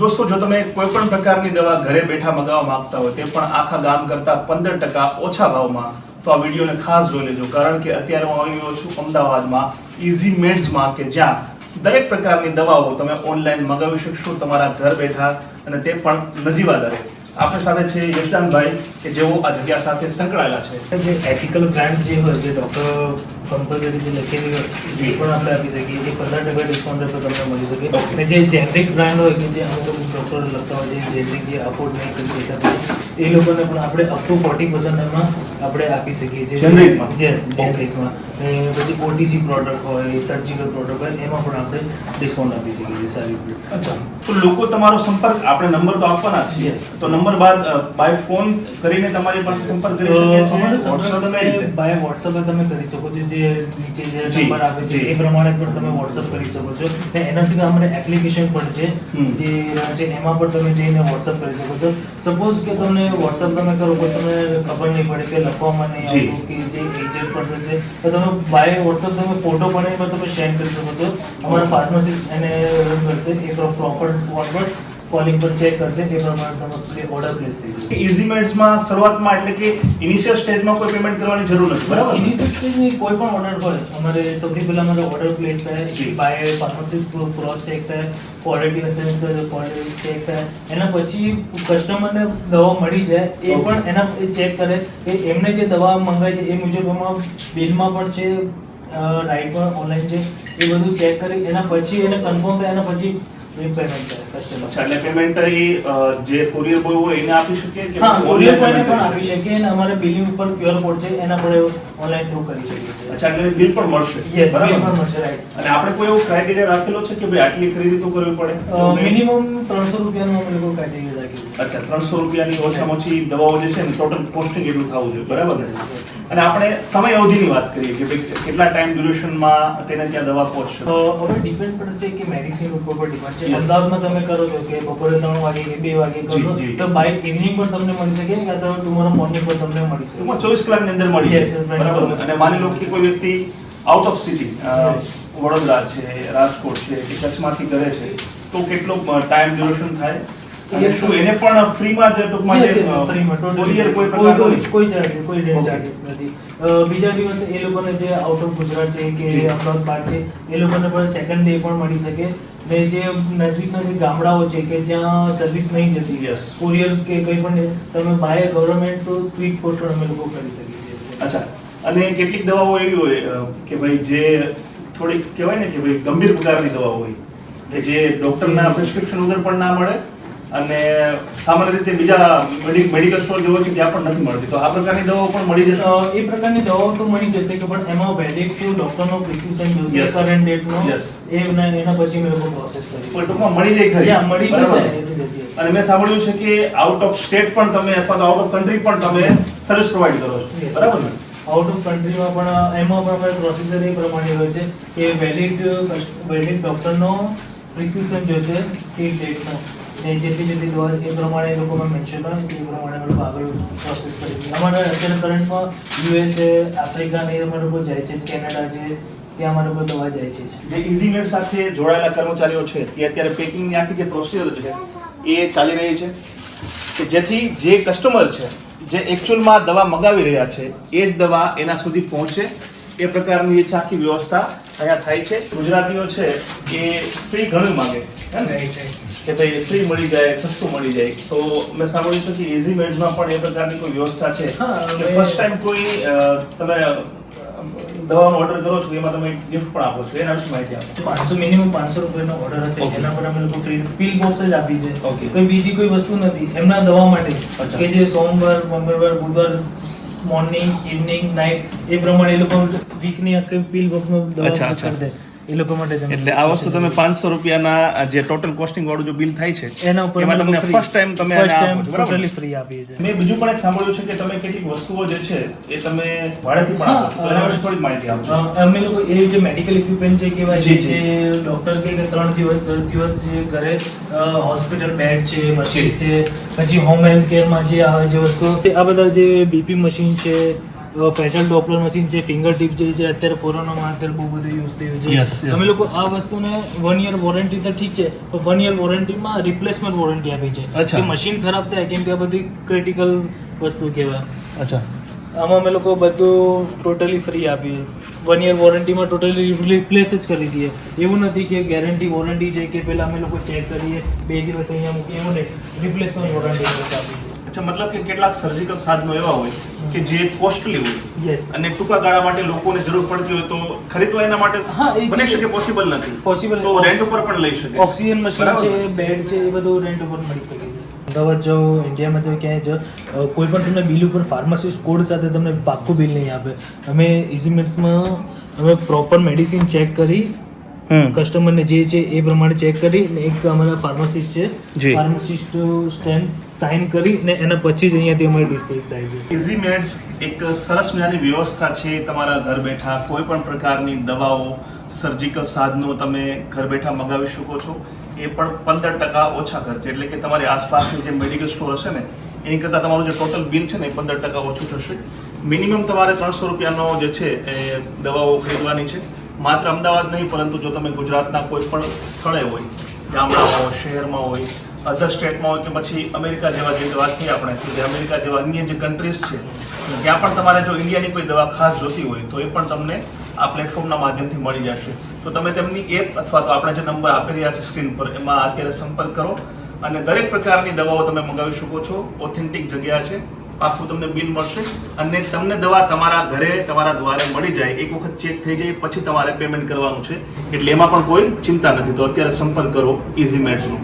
દોસ્તો, જો તમે કોઈ પણ પ્રકારની દવા ઘરે બેઠા મગાવવા માંગતા હોય, તે પણ આખા ગામ કરતા પંદર ટકા ઓછા ભાવમાં, તો આ વિડીયોને ખાસ જોઈ લેજો. કારણ કે અત્યારે હું આવી ગયો છું અમદાવાદમાં ઇઝી મેડ્સમાં કે જ્યાં દરેક પ્રકારની દવાઓ તમે ઓનલાઈન મગાવી શકશો, તમારા ઘર બેઠા, અને તે પણ નજીવા દરે. આપણી સાથે છે યશદાનભાઈ, કે જેઓ આ જગ્યા સાથે સંકળાયેલા છે. જે એથિકલ બ્રાન્ડ જે હોય, જે ડોક્ટર કમ્પલસરી જે લખેલી હોય એ પણ આપણે આપી શકીએ એ પંદર ટકા ડિસ્કાઉન્ટ પર તમને મળી શકે. અને જે જેનરિક બ્રાન્ડ હોય કે જે અમુક અમુક ડોક્ટર લખતા હોય છે જેનરિક જે અફોર્ડ નહીં કરી શકતા એ લોકોને પણ આપણે અપ ટુ ફોર્ટી પર્સન્ટ એમાં આપણે આપી શકીએ છીએ. Generic-માં? Yes, અને પછી ઓટીસી પ્રોડક્ટ હોય સર્જિકલ પ્રોડક્ટ હોય એમાં પણ આપણે ડિસ્કાઉન્ટ આપી શકીએ છીએ સારી રીતે. અચ્છા. તો લોકો તમારો સંપર્ક આપણે નંબર તો આપવાના જ છીએ. તો નંબર બાદ બાય ફોન કરીને તમારી પાસે સંપર્ક કરી શકીએ છીએ? સંપર્ક કઈ તમે રીતે? બાય WhatsApp પર તમે કરી શકો છો. જે નીચે જે નંબર આપે છે એ પ્રમાણે પણ તમે WhatsApp કરી શકો છો. ને એના સિવાય અમારે એપ્લિકેશન પણ છે જે છે એમાં પણ તમે જઈને WhatsApp કરી શકો છો. સપોઝ કે તમને WhatsApp તમે કરો તો તમને ખબર નહીં પડે કે લખવામાં નહીં આવતું કે જે એજન્ટ પર્સન છે તો તમે બાય વોટ્સઅપ તમે ફોટો પણ તમે શેર કરી શકો છો. અમારા ફાર્મસિસ્ટ એને કરશે એ પ્રોપર પર. કોલિંગ પર ચેક કરશે એ પ્રમાણે તમે ઓર્ડર પ્લેસ થઈ જશે. ઇઝી મેડ્સમાં શરૂઆતમાં એટલે કે ઇનિશિયલ સ્ટેજમાં કોઈ પેમેન્ટ કરવાની જરૂર નથી બરાબર. ઇનિશિયલ સ્ટેજની કોઈ પણ ઓર્ડર હોય અમારે સૌથી પહેલા અમારો ઓર્ડર પ્લેસ. થાય બાય ફાર્મસિસ્ટ ક્રોસ ચેક થાય ક્વોલિટી અસેસ થાય ક્વોલિટી ચેક થાય એના પછી કસ્ટમરને દવા મળી જાય એ પણ એના ચેક કરે કે એમને જે દવા મંગાવી છે એ મુજબ એમાં બિલમાં પણ છે રાઈટ પણ ઓનલાઈન છે એ બધું ચેક કરી એના પછી એને કન્ફર્મ થાય એના પછી એ પેમેન્ટ અચ્છા એટલે પેમેન્ટ એ જે કુરિયર બોય હોય એને આપી શકીએ કે હા કુરિયર બોયને પણ આપી શકીએ? અને અમારે બિલિંગ ઉપર ક્યુઆર કોડ છે એના પર ઓનલાઈન થ્રુ કરી શકીએ અચ્છા એટલે બિલ પણ મળશે? યસ બિલ પણ મળશે રાઈટ અને આપણે કોઈ એવો ક્રાઇટેરિયા રાખેલો છે કે ભાઈ આટલી ખરીદી તો કરવી પડે? મિનિમમ ત્રણસો રૂપિયાનું અમે લોકો ક્રાઇટેરિયા રાખીએ અચ્છા ત્રણસો રૂપિયાની ઓછામાં ઓછી દવાઓ જે છે ને ટોટલ કોસ્ટિંગ એટલું થવું જોઈએ બરાબર ને? અને આપણે સમય અવધિની વાત કરીએ કે ભાઈ કેટલા ટાઈમ ડ્યુરેશનમાં તેને ત્યાં દવા પહોંચશે. તો હવે ડિપેન્ડ પડે છે કે મેડિસિન ઉપર પર ડિપેન્ડ છે. અમદાવાદમાં તમે કરો છો કે બપોરે ત્રણ વાગે કે બે વાગે કરો. તો બાય ઇવનિંગ પણ તમને મળી શકે યા તો ટુમોરો મોર્નિંગ પર તમને મળી શકે. ચોવીસ કલાકની અંદર મળી right. બરાબર? અને માની લો કે કોઈ વ્યક્તિ આઉટ ઓફ સિટી વડોદરા છે રાજકોટ છે કે કચ્છમાંથી કરે છે તો કેટલો ટાઈમ ડ્યુરેશન થાય? અને શું એને પણ ફ્રીમાં જ ટૂંકમાં જે yes, free માં, totally courier free. કોઈ કોઈ પ્રકારનો કોઈ- કોઈ કોઈ Okay. ચાર્जेस નથી બીજા દિવસે એ લોકોને જે આઉટ ઓફ ગુજરાત છે કે. અમદાવાદ બહાર છે એ લોકોને પણ સેકન્ડ ડે પણ મળી શકે ને જે નજીકના જે ગામડાઓ છે કે જ્યાં સર્વિસ નહીં જતી. કુરિયર કે કંઈ પણ તમે બાય ગવર્મેન્ટ સ્પીડ પોસ્ટ અમે લોકો કરી શકીએ છીએ અચ્છા અને કેટલીક દવાઓ એવી હોય કે ભાઈ જે થોડીક કહેવાય ને કે ભાઈ ગંભીર પ્રકારની દવાઓ હોય કે જે ડોક્ટરના પ્રિસ્ક્રિપ્શન વગર પણ ના મળે અને સામાન્ય રીતે બીજા મેડિકલ સ્ટોર જેવો છે ત્યાં પણ નથી મળતી. તો આ પ્રકારની દવાઓ પણ મળી જશે? એ પ્રકારની દવાઓ તો મળી જશે કે પણ એમાં વેલિડ ટુ ડોક્ટરનો પ્રિસ્ક્રિપ્શન જોશે. કરંટ ડેટનો યસ એ એના એના પછી મેં લોકો પ્રોસેસ કરી પણ ટૂંકમાં મળી જાય ખરી. મળી જગ્યાએ. અને મેં સાંભળ્યું છે કે આઉટ ઓફ સ્ટેટ પણ તમે અથવા તો આઉટ ઓફ કન્ટ્રી પણ તમે સર્વિસ પ્રોવાઈડ કરો છો. બરાબર ને? આઉટ ઓફ કન્ટ્રીમાં પણ એમાં પણ અમારી પ્રોસીજર એ પ્રમાણે હોય છે કે વેલિડ વેલિડ ડોક્ટરનો પ્રિસ્ક્રિપ્શન જોઈશે તે ડેટનો ને જેટલી જેટલી દવા એ પ્રમાણે એ લોકોમાં મેન્શન હોય એ પ્રમાણે લોકો આગળ પ્રોસેસ કરી અમારે અત્યારે કરંટમાં યુએસએ આફ્રિકા ને એ અમે લોકો જાય છે કેનેડા છે ત્યાં અમારે લોકો દવા જાય છે. જે ઇઝી મેડ સાથે જોડાયેલા કર્મચારીઓ છે તે અત્યારે પેકિંગની આખી જે પ્રોસિજર છે એ ચાલી રહી છે. કે જેથી જે કસ્ટમર છે જે એકચ્યુઅલમાં દવા મંગાવી રહ્યા છે એ જ દવા એના સુધી પહોંચે. એ પ્રકારની જે છે આખી વ્યવસ્થા અહીંયા થાય છે. ગુજરાતીઓ છે એ ફ્રી ઘણું માગે. હે ને કે ભાઈ ફ્રી મળી જાય સસ્તું મળી જાય. તો મેં સાંભળ્યું છે કે ઇઝી મેડ્સમાં પણ એ પ્રકારની કોઈ વ્યવસ્થા છે? હા, કે ફર્સ્ટ ટાઈમ કોઈ તમે દવાનો ઓર્ડર કરો છો એમાં તમે ગિફ્ટ પણ આપો છો એના વિશે માહિતી આપો. પાંચસો મિનિમમ પાંચસો રૂપિયાનો ઓર્ડર હશે. એના પર અમે લોકો ફ્રી પીલ બોક્સ જ આપી છે. ઓકે કોઈ બીજી કોઈ વસ્તુ નથી. એમના દવા માટે. અચ્છા. કે જે સોમવાર મંગળવાર બુધવાર મોર્નિંગ ઇવનિંગ નાઇટ એ પ્રમાણે એ લોકો વીકની આખી પીલ બોક્સનો દવા અચ્છા, અચ્છા. કરી દે. એ લોકો માટે એટલે આ વસ્તુ તમે પાંચસો રૂપિયાના જે ટોટલ કોસ્ટિંગ વાળું જો બિલ થાય છે એના ઉપર એમાં તમને ફર્સ્ટ ટાઈમ તમે છો, totally free આપીએ છીએ. મેં બીજું પણ એક સાંભળ્યું છે કે તમે કેટલીક વસ્તુઓ જે છે એ તમે ભાડેથી પણ આપો તો એના વિશે થોડી માહિતી આપો. અમે લોકો એ જે મેડિકલ ઇક્વિપમેન્ટ છે કેવાય છે જી. જે ડોક્ટર કે કે ત્રણ દિવસ દસ દિવસ જે ઘરે હોસ્પિટલ બેડ છે મશીન છે પછી હોમ હેલ્થ કેરમાં જે આવે જે વસ્તુ આ બધા જે બીપી મશીન છે ફેશલ ડોપલર મશીન છે ફિંગર ટીપ જે છે અત્યારે કોરોનામાં અત્યારે બહુ બધું યુઝ થયું છે. અમે લોકો આ વસ્તુને વન યર વોરંટી તો ઠીક છે પણ વન યર વોરંટીમાં રિપ્લેસમેન્ટ વોરંટી આપી છે. કે મશીન ખરાબ થાય કેમ કે આ બધી ક્રિટિકલ વસ્તુ કહેવાય. અચ્છા. આમાં અમે લોકો બધું ટોટલી ફ્રી આપીએ. વન યર વોરંટીમાં ટોટલી રિપ્લેસ જ કરી દઈએ. એવું નથી કે ગેરંટી વોરંટી છે કે પહેલાં અમે લોકો ચેક કરીએ બે દિવસ અહીંયા મૂકીએ એવું નહીં. રિપ્લેસમેન્ટ વોરંટી આપીએ. અચ્છા મતલબ કે કેટલાક સર્જિકલ સાધનો એવા હોય કે જે કોસ્ટલી હોય. યસ અને ટૂંકા ગાળા માટે લોકોને જરૂર પડતી હોય તો ખરીદવા એના માટે બની શકે પોસિબલ નથી. પોસિબલ તો રેન્ટ ઉપર પણ લઈ શકે. ઓક્સિજન મશીન છે બેડ છે એ બધું રેન્ટ ઉપર મળી શકે. અમદાવાદ જાઓ ઇન્ડિયામાં જાઓ ક્યાંય જાઓ કોઈ પણ તમને બિલ ઉપર ફાર્માસિસ્ટ કોડ સાથે તમને પાક્કું બિલ નહીં આપે. અમે ઇઝીમેટ્સમાં અમે પ્રોપર મેડિસિન ચેક કરી કસ્ટમરને જે છે એ પ્રમાણે ચેક કરી ને એક અમારા ફાર્માસિસ્ટ છે. જી. ફાર્માસિસ્ટ સ્ટેન્ડ સાઇન કરી ને એના પછી જ અહીંયાથી અમારે ડિસ્પેચ થાય છે. ઇઝી મેડ્સ એક સરસ મજાની વ્યવસ્થા છે તમારા ઘર બેઠા. કોઈ પણ પ્રકારની દવાઓ સર્જિકલ સાધનો તમે ઘર બેઠા મંગાવી શકો છો. એ પણ પંદર ટકા ઓછા ખર્ચે. એટલે કે તમારી આસપાસની જે મેડિકલ સ્ટોર હશે ને એની કરતાં તમારું જે ટોટલ બિલ છે ને એ પંદર ટકા ઓછું થશે. મિનિમમ તમારે ત્રણસો રૂપિયાનો જે છે એ દવાઓ ખરીદવાની છે. માત્ર અમદાવાદ નહીં, પરંતુ જો તમે ગુજરાતના કોઈ પણ સ્થળે હોય, ગામડામાં હોય, શહેરમાં હોય અધર સ્ટેટમાં હોય કે પછી અમેરિકા જેવા જે દવા થઈ આપણે જે અમેરિકા જેવા અન્ય જે કન્ટ્રીઝ છે, ત્યાં પણ તમારે જો ઇન્ડિયાની કોઈ દવા ખાસ જોતી હોય, તો એ પણ તમને આ પ્લેટફોર્મના માધ્યમથી મળી જશે. તો તમે તેમની એપ અથવા તો આપણે જે નંબર આપી રહ્યા છે સ્ક્રીન પર, એમાં અત્યારે સંપર્ક કરો અને દરેક પ્રકારની દવાઓ તમે મંગાવી શકો છો. ઓથેન્ટિક જગ્યા છે. આખું તમને બિલ મળશે અને તમને દવા તમારા ઘરે, તમારા દ્વારે મળી જાય. એક વખત ચેક થઈ જાય, પછી તમારે પેમેન્ટ કરવાનું છે. એટલે એમાં પણ કોઈ ચિંતા નથી. તો અત્યારે સંપર્ક કરો ઇઝી મેડ્સનો